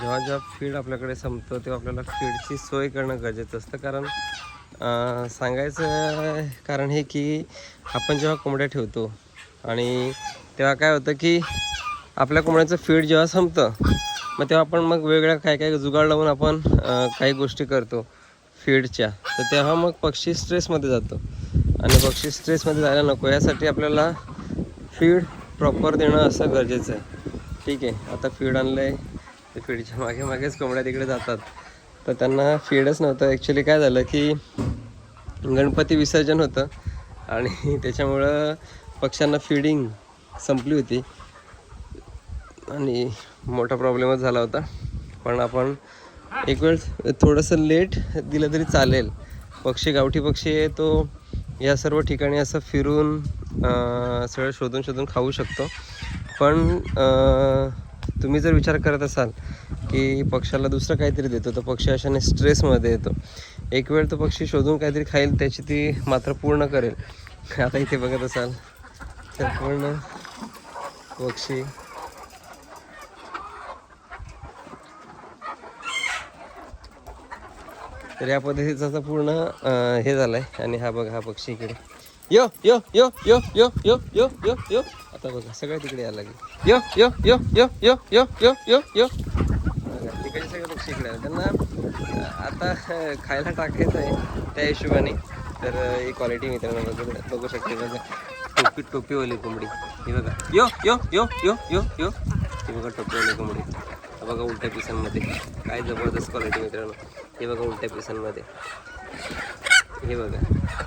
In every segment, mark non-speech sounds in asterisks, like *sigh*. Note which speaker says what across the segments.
Speaker 1: जेव्हा जेव्हा फीड आपल्याकडे संपतं तेव्हा आपल्याला फीडची सोय करणं गरजेचं असतं. कारण सांगायचं कारण हे की आपण जेव्हा कोंबड्या ठेवतो आणि तेव्हा काय होतं की आपल्या कोंबड्याचं फीड जेव्हा संपतं मग तेव्हा आपण मग वेगळ्या काय काय जुगाड लावून आपण काही गोष्टी करतो फीडच्या. तर तेव्हा मग पक्षी स्ट्रेसमध्ये जातो. आणि पक्षी स्ट्रेसमध्ये जायला नको. यासाठी आपल्याला फीड प्रॉपर देणं असं गरजेचं आहे. ठीक आहे. आता फीड आणलं आहे ते फीडच्या मागे मागेच कोंबड्या तिकडे जातात. तर त्यांना फीडच नव्हतं. ॲक्च्युली काय झालं की गणपती विसर्जन होतं आणि त्याच्यामुळं पक्ष्यांना फिडिंग संपली होती. आणि मोठा प्रॉब्लेमच झाला होता. पण आपण एक वेळ थोडंसं लेट दिलं तरी चालेल. पक्षी गावठी पक्षी आहे तो या सर्व ठिकाणी असं फिरून सगळं शोधून शोधून खाऊ शकतो. पण तुम्ही जर विचार करत असाल की पक्षाला दुसरं काहीतरी देतो तर पक्षी अशाने स्ट्रेसमध्ये येतो. एक वेळ तो पक्षी शोधून काहीतरी खाईल त्याची ती मात्र पूर्ण करेल. आता इथे बघत असाल तर पूर्ण पक्षी. तर या पद्धतीचा पूर्ण हे झालं आहे आणि हा बघा हा पक्षी इकडे. यो यो यो यो यो यो यो यो यो आता बघा सगळं तिकडे यायला लागले यो यो यो यो यो यो यो यो यो तिकडे सगळे पक्षी इकडे आले त्यांना आता खायला टाकायचं आहे त्या हिशोबाने तर ही क्वालिटी मित्रांनो बघू बघू शकते बघा टोपी टोपीवाली कोंबडी ही बघा यो यो यो यो यो यो ही बघा टोपीवाली कोंबडी बघा उलट्या पिसांमध्ये काय जबरदस्त क्वालिटी मित्रांनो हे बघा उलट्या पिसांमध्ये हे बघा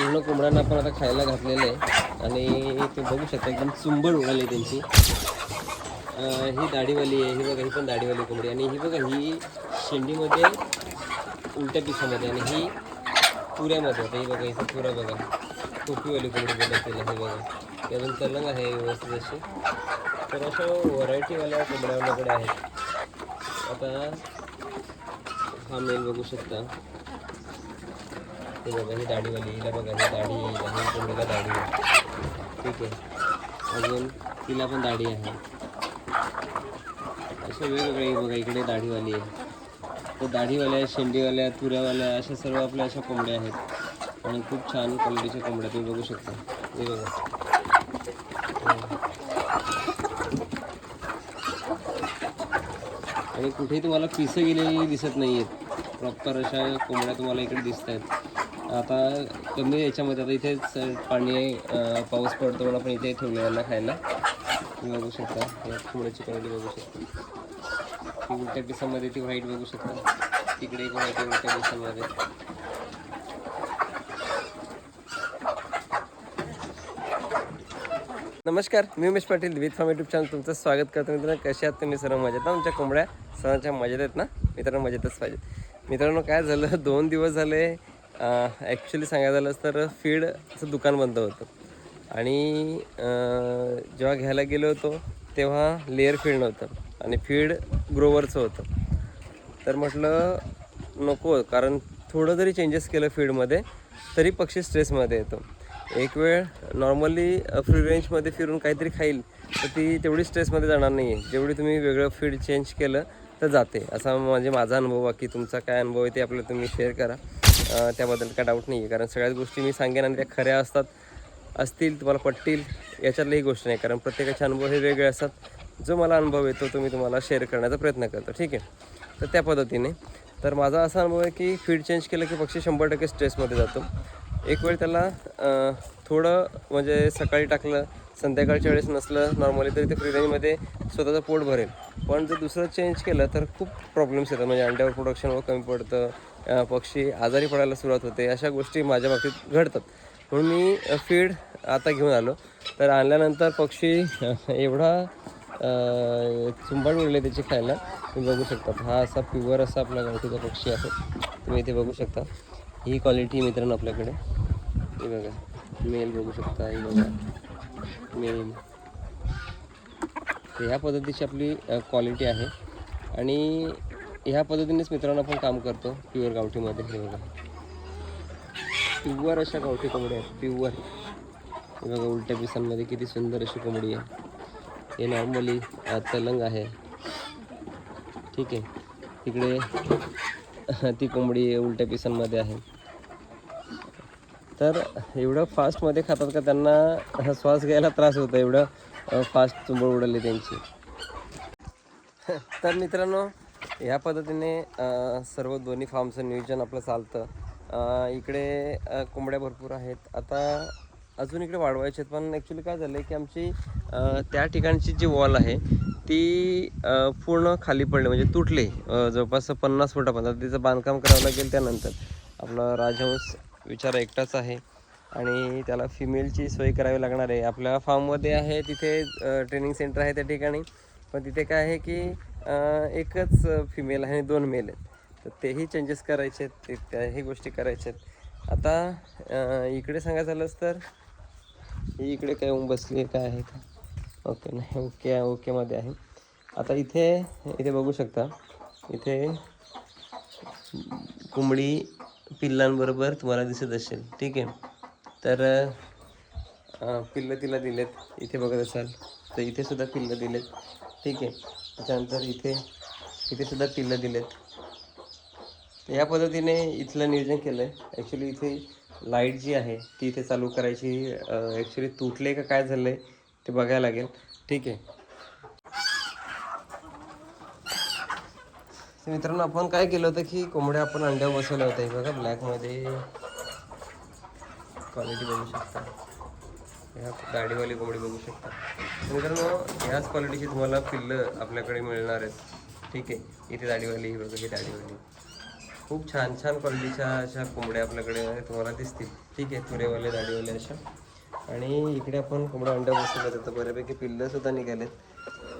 Speaker 1: पूर्ण कोंबड्यांना आपण आता खायला घातलेलं आहे. आणि ते बघू शकता एकदम चुंबळ उडाली त्यांची. ही दाढीवाली आहे ही बघा ही पण दाढीवाली कोंबडी. आणि ही बघा ही शेंडीमध्ये उलट्या पिसामध्ये आणि ही पुऱ्यामध्ये. होते ही बघा इथं पुरा बघा. टोपीवाली कोंबडी बोलत तिला हे बघा. ती अजून आहे व्यवस्थित अशी. तर अशा व्हरायटीवाल्या कोंबड्या आपल्याकडे आहेत. आता हा मेल बघू शकता. ते बघा ही दाढीवाली हिला बघा ही दाढी आहे आणि दाढी. आहे ठीक आहे. अजून तिला पण दाढी आहे. अशा वेगवेगळे बघा इकडे दाढीवाली आहे. तर दाढीवाल्या शेंडीवाल्या तुऱ्यावाल्या अशा सर्व आपल्या अशा कोंबड्या आहेत. आणि खूप छान क्वालिटीच्या कोंबड्या तुम्ही बघू शकता. हे बघा. आणि कुठेही तुम्हाला पिसं गेलेली दिसत नाही आहेत प्रॉपर अशा कोंबड्या तुम्हाला इकडे दिसत आहेत आता कमी याच्यामध्ये आता इथेच पाणी आहे पाऊस पडतो म्हणून आपण इथे ठेवलं यांना खायला. तुम्ही बघू शकता. या कोंबड्याची क्वालिटी बघू शकता. ती उलट्या पिसामध्ये ती व्हाईट बघू शकता. तिकडे एक व्हाईट आहे उलट्या पिसामध्ये नमस्कार मी Umesh Patil with from YouTube channel. तुमचं स्वागत करतो मित्रांनो. कसे आहात तुम्ही? सर्व मजेत ना? आमच्या कोंबड्या सर्वांच्या मजेत आहेत ना? मित्रांनो मजेतच पाहिजेत. मित्रांनो काय झालं? दोन दिवस झाले. ॲक्च्युली सांगायचं झालं तर फीडचं दुकान बंद होतं. आणि जेव्हा घ्यायला गेलो होतो तेव्हा लेअर फीड नव्हतं. आणि फीड ग्रोवरचं होतं. तर म्हटलं नको कारण थोडं जरी चेंजेस केलं फीडमध्ये तरी पक्षी स्ट्रेसमध्ये येतो. एक वेळ नॉर्मली फ्री रेंजमध्ये फिरून काहीतरी खाईल तर ती तेवढी स्ट्रेसमध्ये जाणार नाही आहे जेवढी तुम्ही वेगळं फीड चेंज केलं तर जाते. असा म्हणजे माझा अनुभव बाकी तुमचा काय अनुभव आहे ते आपल्याला तुम्ही शेअर करा. त्याबद्दल काय डाऊट नाही आहे कारण सगळ्याच गोष्टी मी सांगेन आणि त्या खऱ्या असतात असतील तुम्हाला पटतील याच्यातली ही गोष्ट नाही. कारण प्रत्येकाचे अनुभव हे वेगळे असतात. जो मला अनुभव येतो तो मी तुम्हाला शेअर करण्याचा प्रयत्न करतो. ठीक आहे? तर त्या पद्धतीने. तर माझा असा अनुभव आहे की फीड चेंज केलं की पक्षी शंभर टक्के स्ट्रेसमध्ये जातो. एक वेळ त्याला थोडं म्हणजे सकाळी टाकलं संध्याकाळच्या वेळेस नसलं नॉर्मली तरी ते फ्री रेंजमध्ये स्वतःचं पोट भरेल. पण जर दुसरं चेंज केलं तर खूप प्रॉब्लेम्स येतात. म्हणजे अंड्यावर प्रोडक्शन कमी पडतं पक्षी आजारी पडायला सुरुवात होते. अशा गोष्टी माझ्या बाबतीत घडतात. म्हणून मी फीड आता घेऊन आलो. तर आणल्यानंतर पक्षी *laughs* एवढा चुंबाड उडले त्याची खायला. तुम्ही बघू शकता. हा असा प्युअर असा आपला गावठीचा पक्षी आहे. तुम्ही इथे बघू शकता. ही क्वालिटी मित्रांनो आपल्याकडे. हे बघा. मेल बघू शकता ही बघा मेल ह्या पद्धतीची आपली क्वालिटी आहे. आणि ह्या पद्धतीनेच मित्रांनो आपण काम करतो प्युअर गावठीमध्ये हे बघा. प्युअर अशा गावठी कोंबड्या आहेत प्युअर हे बघा उलट्या पिसांमध्ये किती सुंदर अशी कोंबडी आहे. हे नॉर्मली तलंग आहे. ठीक आहे. तिकडे *laughs* ती कोंबडी उलट्या पिसांमध्ये आहे. तर एवढं फास्टमध्ये खातात का त्यांना श्वास घ्यायला त्रास होतो एवढं फास्ट चुंबळ उडवली त्यांची. तर मित्रांनो ह्या पद्धतीने सर्व दोन्ही फार्मचं नियोजन आपलं चालतं. इकडे कोंबड्या भरपूर आहेत. आता अजून इकडे वाढवायचे आहेत पण ॲक्च्युली काय झालं आहे की आमची त्या ठिकाणची जी वॉल आहे ती पूर्ण खाली पडली म्हणजे तुटली. जवळपास पन्नास फुटापर्यंत. तिचं बांधकाम करावं लागेल त्यानंतर. आपला राजहंस विचार एकटाच आहे. आणि त्याला फिमेलची सोय करावी लागणार आहे. आपल्या फार्ममध्ये आहे तिथे ट्रेनिंग सेंटर आहे त्या ठिकाणी. पण तिथे काय आहे की एकच फिमेल आहे आणि दोन मेल आहेत. तर तेही चेंजेस करायचे आहेत. ते त्याही गोष्टी करायच्या आहेत. आता इकडे सांगायचं झालंच तर ही इकडे काय होऊन बसली आहे काय आहे का? ओके नाही ओके ओकेमध्ये आहे. आता इथे इथे बघू शकता. इथे कोंबडी पिल्लांबरोबर तुम्हाला दिसत असेल. ठीक आहे. तर पिल्लं तिला दिलेत. इथे बघत असाल तर इथे सुद्धा पिल्लं दिलेत. ठीक आहे. त्याच्यानंतर इथे इथे सुद्धा पिल्लं दिलेत. या पद्धतीने इथलं नियोजन केलं आहे ॲक्च्युली इथे लाइट जी आहे ती इथे चालू करायची ॲक्च्युली तुटले का काय झालं आहे ते बघायला लागेल. ठीक आहे. तर मित्रांनो आपण काय केलं होतं की कोंबड्या आपण अंड्यावर बसवल्या होत्या. बघा ब्लॅकमध्ये क्वालिटी बघू शकता. ह्या दाढीवाली कोंबडी बघू शकता. मित्रांनो ह्याच क्वालिटीची तुम्हाला पिल्लं आपल्याकडे मिळणार आहेत. ठीक आहे इथे दाढीवाली ही बघा ही दाढीवाली खूप छान छान क्वालिटीच्या अशा कोंबड्या आपल्याकडे तुम्हाला दिसतील. ठीक आहे तुरेवाले दाढीवाले अशा. आणि इकडे आपण कोंबड्या अंड्या बसवल्या. तर बऱ्यापैकी पिल्लंसुद्धा निघाले निघालेत.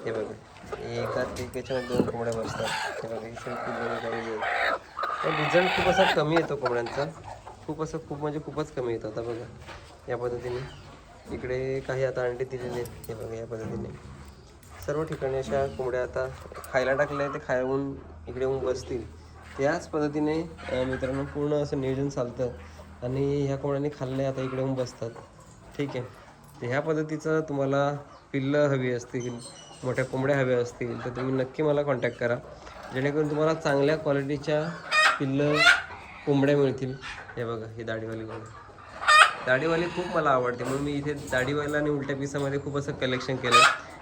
Speaker 1: हे बघा. एका एक दोन कोंबड्या बसतात. हे बघा ही आहेत पण रिझल्ट खूप असा कमी येतो कोंबड्यांचा. खूप असं खूप म्हणजे खूपच कमी येतो. आता बघा या पद्धतीने. इकडे काही आता अंडी दिलेले आहेत. हे बघा या पद्धतीने. सर्व ठिकाणी अशा कोंबड्या आता खायला टाकल्या ते खायवून इकडे येऊन बसतील. त्याच पद्धतीने मित्रांनो पूर्ण असं नियोजन चालतं. आणि ह्या कोंबड्यांनी खाल्ले आता इकडे येऊन बसतात. ठीक आहे. तर ह्या पद्धतीचं तुम्हाला पिल्लं हवी असतील. मोठ्या कोंबड्या हव्या असतील तर तुम्ही नक्की मला कॉन्टॅक्ट करा. जेणेकरून तुम्हाला चांगल्या क्वालिटीच्या पिल्लं कोंबड्या मिळतील. हे बघा ही दाढीवाली कोंबडी दाढीवाली खूप मला आवडते. म्हणून मी इथे दाढीवाला आणि उलट्या पिसामध्ये खूप असं कलेक्शन केलं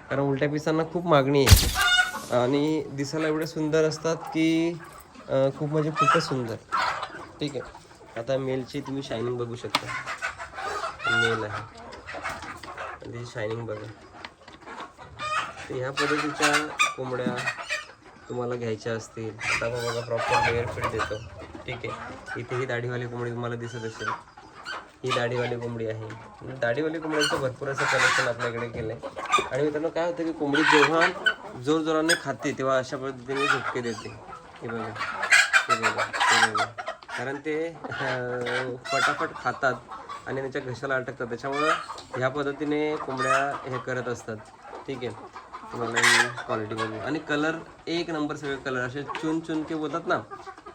Speaker 1: कारण उलट्या पिसांना खूप मागणी आहे. आणि दिसायला एवढे सुंदर असतात की खूप म्हणजे खूपच सुंदर. ठीक आहे. आता मेलची तुम्ही शायनिंग बघू शकता. मेल आहे. शायनिंग बघा. तर ह्या पद्धतीच्या कोंबड्या तुम्हाला घ्यायच्या असतील. आता आपण बघा प्रॉपर लेअर फिट देतो. ठीक आहे? इथे ही दाढीवाली कोंबडी तुम्हाला दिसत असेल. ही दाढीवाली कोंबडी आहे. दाढीवाली कोंबड्यांचं भरपूर असं कलेक्शन आपल्याकडे केलं आहे आणि मित्रांनो काय होतं की कोंबडी जेव्हा जोरजोराने खाते तेव्हा अशा पद्धतीने झुपके देते. हे बघा. हे बघा. हे बघा. कारण ते फटाफट खातात आणि त्यांच्या घशाला अटकतात. त्याच्यामुळं ह्या पद्धतीने कोंबड्या हे करत असतात. ठीक आहे? तुम्हाला क्वालिटी बघू आणि कलर एक नंबर सगळे कलर असे चुन चुन के बोलतात ना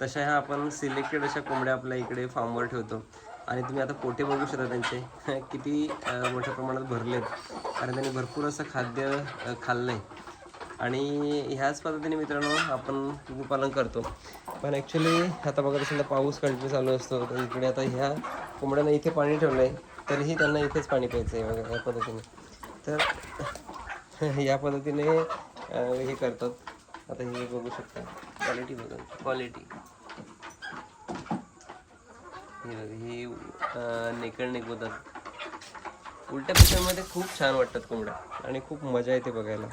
Speaker 1: तशा ह्या आपण सिलेक्टेड अशा कोंबड्या आपल्या इकडे फार्मवर ठेवतो. आणि तुम्ही आता पोटे बघू शकता त्यांचे. *laughs* किती मोठ्या प्रमाणात भरलेत. कारण त्यांनी भरपूर असं खाद्य खाल्लं आहे आणि ह्याच पद्धतीने मित्रांनो आपण कुक्कुटपालन करतो. पण ॲक्च्युली आता बघत असेल तर पाऊस कंटिन्यू चालू असतो. तर इकडे आता ह्या कोंबड्यांना इथे पाणी ठेवलं आहे तरीही त्यांना इथेच पाणी प्यायचं आहे वगैरे या पद्धतीने. तर *laughs* या पद्धतीने हे करतात. आता हे बघू शकता. क्वालिटी बघा. क्वालिटी ही बघा ही नेकड निघतात उलट्या पिशांमध्ये खूप छान वाटतात कोंबड्या. आणि खूप मजा येते बघायला.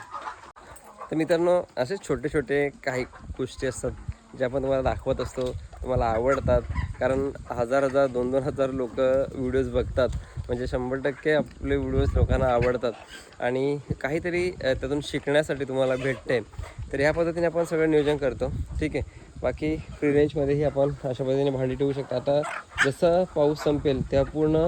Speaker 1: तर मित्रांनो असे छोटे छोटे काही गोष्टी असतात जे आपण तुम्हाला दाखवत असतो तुम्हाला आवडतात. कारण हजार हजार दोन दोन हजार लोक व्हिडिओज बघतात. म्हणजे शंभर टक्के आपले व्हिडिओज लोकांना आवडतात. आणि काहीतरी त्यातून शिकण्यासाठी तुम्हाला भेटते. तर ह्या पद्धतीने आपण सगळं नियोजन करतो. ठीक आहे? बाकी फ्री रेंजमध्येही आपण अशा पद्धतीने भांडी ठेवू शकतो. आता जसं पाऊस संपेल त्या पूर्ण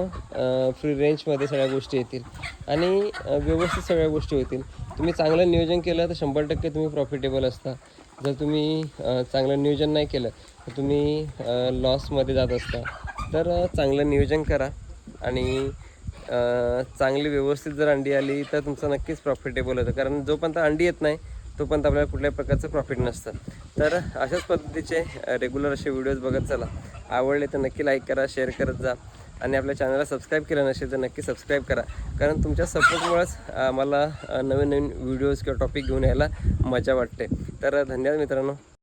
Speaker 1: फ्री रेंजमध्ये सगळ्या गोष्टी येतील. आणि व्यवस्थित सगळ्या गोष्टी होतील. तुम्ही चांगलं नियोजन केलं तर शंभर टक्के तुम्ही प्रॉफिटेबल असता. जर तुम्ही चांगलं नियोजन नाही केलं तर तुम्ही लॉसमध्ये जात असता. तर चांगलं नियोजन करा. आणि चांगली व्यवस्थित जर अंडी आली तर तुमचं नक्कीच प्रॉफिटेबल होतं. कारण जोपर्यंत अंडी येत नाही तोपर्यंत आपल्याला कुठल्याही प्रकारचं प्रॉफिट नसतं. तर अशाच पद्धतीचे रेग्युलर असे व्हिडिओज बघत चला. आवडले तर नक्की लाईक करा शेअर करत जा. आणि आपल्या चॅनलला सबस्क्राईब केलं नसेल तर नक्की सबस्क्राईब करा. कारण तुमच्या सपोर्टमुळेच मला नवीन नवीन व्हिडिओज किंवा टॉपिक घेऊन यायला मजा वाटते. तर धन्यवाद मित्रांनो.